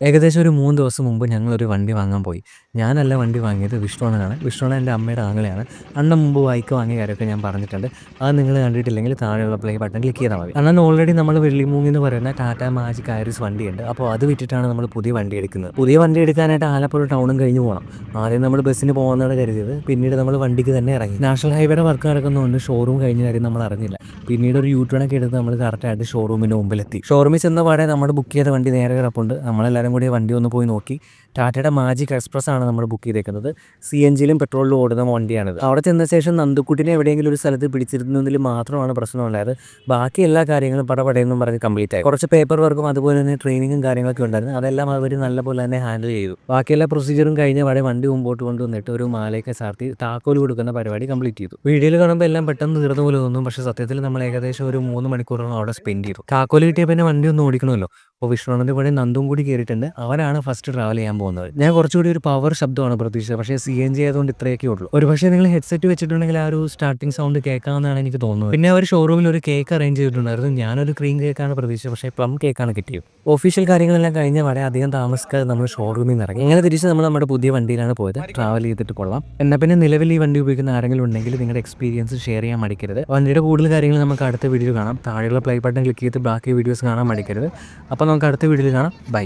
ഏകദേശം ഒരു മൂന്ന് ദിവസം മുമ്പ് ഞങ്ങളൊരു വണ്ടി വാങ്ങാൻ പോയി. ഞാനല്ല വണ്ടി വാങ്ങിയത് വിഷ്ണുണനാണ് വിഷ്ണുണ എന്റെ അമ്മയുടെ ആങ്ങളെയാണ്. അണ്ണൻ മുമ്പ് ബൈക്ക് വാങ്ങിയ കാര്യമൊക്കെ ഞാൻ പറഞ്ഞിട്ടുണ്ട്. അത് നിങ്ങൾ കണ്ടിട്ടില്ലെങ്കിൽ താഴെയുള്ള പ്ലേ ബട്ടൺ ക്ലിക്ക് ചെയ്താൽ മതി. അണ്ണൻ ഓൾറെഡി നമ്മൾ വെള്ളിമൂങ്ങി എന്ന് പറയുന്ന ടാറ്റ മാജിക് ആയിരസ് വണ്ടിയുണ്ട്. അപ്പോൾ അത് വിറ്റിട്ടാണ് നമ്മൾ പുതിയ വണ്ടി എടുക്കുന്നത്. പുതിയ വണ്ടി എടുക്കാനായിട്ട് ആലപ്പുഴ ടൗണും കഴിഞ്ഞ് പോകണം ആദ്യം നമ്മൾ ബസ്സിന് പോകുന്നതാണ് കരുതിയത്. പിന്നീട് നമ്മൾ വണ്ടിക്ക് തന്നെ ഇറങ്ങി. നാഷണൽ ഹൈവേയുടെ വർക്ക് നടക്കുന്നതുകൊണ്ട് ഷോറൂം കഴിഞ്ഞ കാര്യം നമ്മൾ അറിഞ്ഞില്ല. പിന്നീട് ഒരു യൂ എടുത്ത് നമ്മൾ കറക്റ്റായിട്ട് ഷോറൂമിന്റെ മുമ്പിലെത്തി. ഷോറൂമിൽ ചെന്ന പാടെ നമ്മൾ ബുക്ക് ചെയ്ത വണ്ടി നേരെ കിടപ്പുണ്ട്. നമ്മളെല്ലാവരും കൂടി വണ്ടി ഒന്ന് പോയി നോക്കി. ടാറ്റയുടെ മാജിക് എക്സ്പ്രസ് ആണ് നമ്മൾ ബുക്ക് ചെയ്തേക്കുന്നത്. സി എൻ ജിയിലും പെട്രോളിലും ഓടുന്ന വണ്ടിയാണിത്. അവിടെ ചെന്ന ശേഷം നന്ദുക്കുട്ടിനെ എവിടെയെങ്കിലും ഒരു സ്ഥലത്ത് പിടിച്ചിരുന്നതിൽ മാത്രമാണ് പ്രശ്നം ഉണ്ടായത് ബാക്കി എല്ലാ കാര്യങ്ങളും പടപടയെന്നും പറഞ്ഞ് കംപ്ലീറ്റ് ആയി. കുറച്ച് പേപ്പർ വർക്കും അതുപോലെ തന്നെ ട്രെയിനിങ്ങും കാര്യങ്ങളൊക്കെ ഉണ്ടായിരുന്നു. അതെല്ലാം അവർ നല്ലപോലെ തന്നെ ഹാൻഡിൽ ചെയ്തു. ബാക്കി എല്ലാ പ്രൊസീജിയറും കഴിഞ്ഞ പാടെ വണ്ടി മുമ്പോട്ട് കൊണ്ടുവന്നിട്ട് ഒരു മാലയൊക്കെ ചാർത്തി താക്കോൽ കൊടുക്കുന്ന പരിപാടി കംപ്ലീറ്റ് ചെയ്തു. വീഡിയോയിൽ കാണുമ്പോൾ എല്ലാം പെട്ടെന്ന് തീർന്ന പോലെ തോന്നും. പക്ഷേ സത്യത്തിൽ നമ്മൾ ഏകദേശം ഒരു മൂന്ന് മണിക്കൂറോളം അവിടെ സ്പെൻഡ് ചെയ്തു. താക്കോൽ കിട്ടിയ പിന്നെ വണ്ടി ഒന്ന് ഓടിക്കണമല്ലോ. അപ്പോൾ വിഷ്ണുവിന്റെ കൂടെ നന്ദും കൂടി കയറിയിട്ടുണ്ട് അവരാണ് ഫസ്റ്റ് ട്രാവൽ ചെയ്യാൻ പോകുന്നത്. ഞാൻ കുറച്ചുകൂടി ഒരു പവർ ശബ്ദമാണ് പ്രതീക്ഷിച്ചത്. പക്ഷേ സി എൻ ജി ആയതുകൊണ്ട് ഇത്രയൊക്കെ ഉള്ളൂ. ഒരു പക്ഷേ നിങ്ങൾ ഹെഡ്സെറ്റ് വെച്ചിട്ടുണ്ടെങ്കിൽ ആ ഒരു സ്റ്റാർട്ടിംഗ് സൗണ്ട് കേൾക്കാമെന്നാണ് എനിക്ക് തോന്നുന്നത്. പിന്നെ അവർ ഷോറൂമിൽ ഒരു കേക്ക് അറേഞ്ച് ചെയ്തിട്ടുണ്ടായിരുന്നു. ഞാനൊരു ക്രീം കേക്കാണ് പ്രതീക്ഷിച്ചത്. പക്ഷേ പ്ലം കേക്കാണ് കിട്ടിയത്. ഒഫീഷ്യൽ കാര്യങ്ങളെല്ലാം കഴിഞ്ഞ വളരെ അധികം താമസിക്കാതെ നമ്മൾ ഷോറൂമിൽ നിന്ന് ഇറങ്ങി. അങ്ങനെ തിരിച്ച് നമ്മൾ നമ്മുടെ പുതിയ വണ്ടിയിലാണ് പോയത്. ട്രാവൽ ചെയ്തിട്ട് കൊള്ളാം. എന്നാൽ പിന്നെ നിലവിൽ ഈ വണ്ടി ഉപയോഗിക്കുന്ന ആരെങ്കിലും ഉണ്ടെങ്കിൽ നിങ്ങളുടെ എക്സ്പീരിയൻസ് ഷെയർ ചെയ്യാൻ മടിക്കരുത്. വണ്ടിയുടെ കൂടുതൽ കാര്യങ്ങൾ നമുക്ക് അടുത്ത വീഡിയോ കാണാം. താഴെയുള്ള പ്ലേ ബട്ടൺ ക്ലിക്ക് ചെയ്ത് ബാക്കി വീഡിയോസ് കാണാൻ മടിക്കരുത്. അപ്പോൾ നമുക്ക് അടുത്ത വീഡിയോയിൽ കാണാം. ബൈ.